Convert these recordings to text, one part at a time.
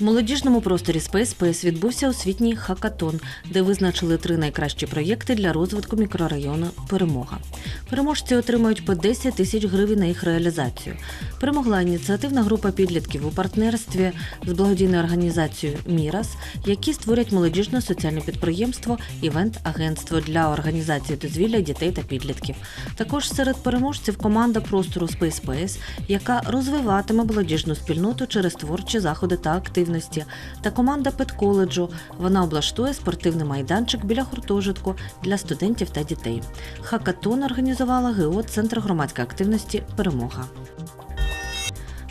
молодіжному просторі Space Space відбувся освітній хакатон, де визначили три найкращі проєкти для розвитку мікрорайону Перемога. Переможці отримають по 10 тисяч гривень на їх реалізацію. Перемогла ініціативна група підлітків у партнерстві з благодійною організацією Мірас, які створять молодіжне соціальне підприємство Івент-агентство для організації дозвілля дітей та підлітків. Також серед переможців команда простору Space Space, яка розвиватиме молодіжну спільноту через творчі заходи та активності, та команда педколеджу. Вона облаштує спортивний майданчик біля гуртожитку для студентів та дітей. Хакатон організувала ГО Центр громадської активності Перемога.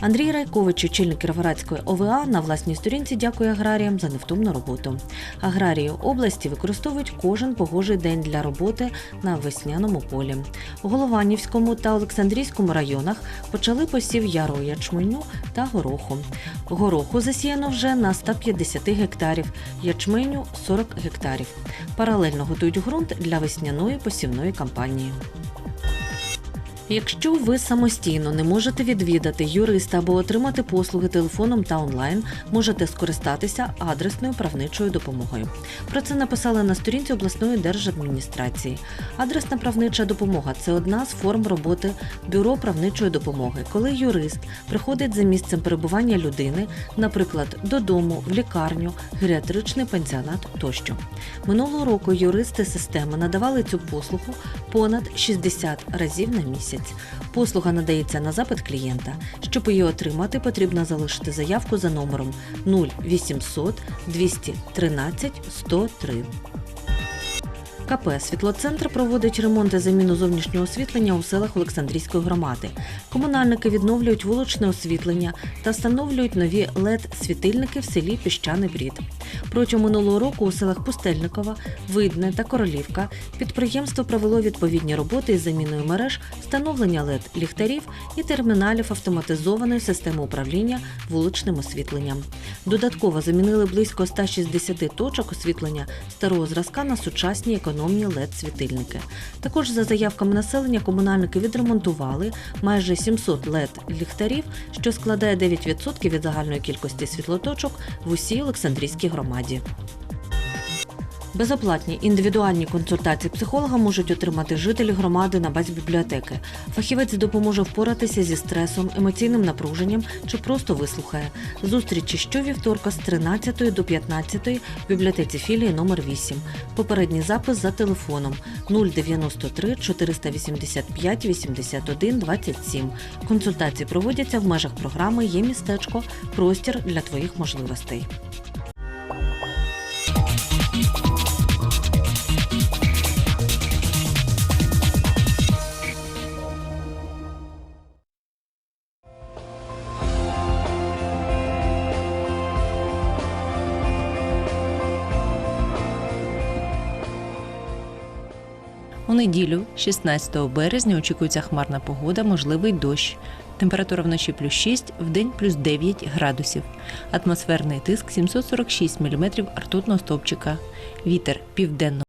Андрій Райкович, очільник Кіровоградської ОВА, на власній сторінці дякує аграріям за невтомну роботу. Аграрії області використовують кожен погожий день для роботи на весняному полі. У Голованівському та Олександрійському районах почали посів яру ячменю та гороху. Гороху засіяно вже на 150 гектарів, ячменю 40 гектарів. Паралельно готують ґрунт для весняної посівної кампанії. Якщо ви самостійно не можете відвідати юриста або отримати послуги телефоном та онлайн, можете скористатися адресною правничою допомогою. Про це написали на сторінці обласної держадміністрації. Адресна правнича допомога це одна з форм роботи бюро правничої допомоги, коли юрист приходить за місцем перебування людини, наприклад, додому, в лікарню, геріатричний пансіонат тощо. Минулого року юристи системи надавали цю послугу понад 60 разів на місяць. Послуга надається на запит клієнта. Щоб її отримати, потрібно залишити заявку за номером 0800 213 103. КП Світлоцентр проводить ремонт і заміну зовнішнього освітлення у селах Олександрійської громади. Комунальники відновлюють вуличне освітлення та встановлюють нові led світильники в селі Піщаний Брід. Протягом минулого року у селах Пустельникова, Видне та Королівка підприємство провело відповідні роботи із заміною мереж, встановлення led ліхтарів і терміналів автоматизованої системи управління вуличним освітленням. Додатково замінили близько 160 точок освітлення старого зразка на сучасні економні led світильники. Також за заявками населення комунальники відремонтували майже 700 led ліхтарів, що складає 9% від загальної кількості світлоточок в усій Олександрійській громаді. Безоплатні індивідуальні консультації психолога можуть отримати жителі громади на базі бібліотеки. Фахівець допоможе впоратися зі стресом, емоційним напруженням чи просто вислухає. Зустрічі щовівторка з 13 до 15 в бібліотеці філії номер 8. Попередній запис за телефоном 093 485 81 27. Консультації проводяться в межах програми Є містечко простір для твоїх можливостей. У неділю, 16 березня, очікується хмарна погода, можливий дощ. Температура вночі плюс 6, вдень плюс 9 градусів. Атмосферний тиск 746 мм ртутного стовпчика. Вітер південно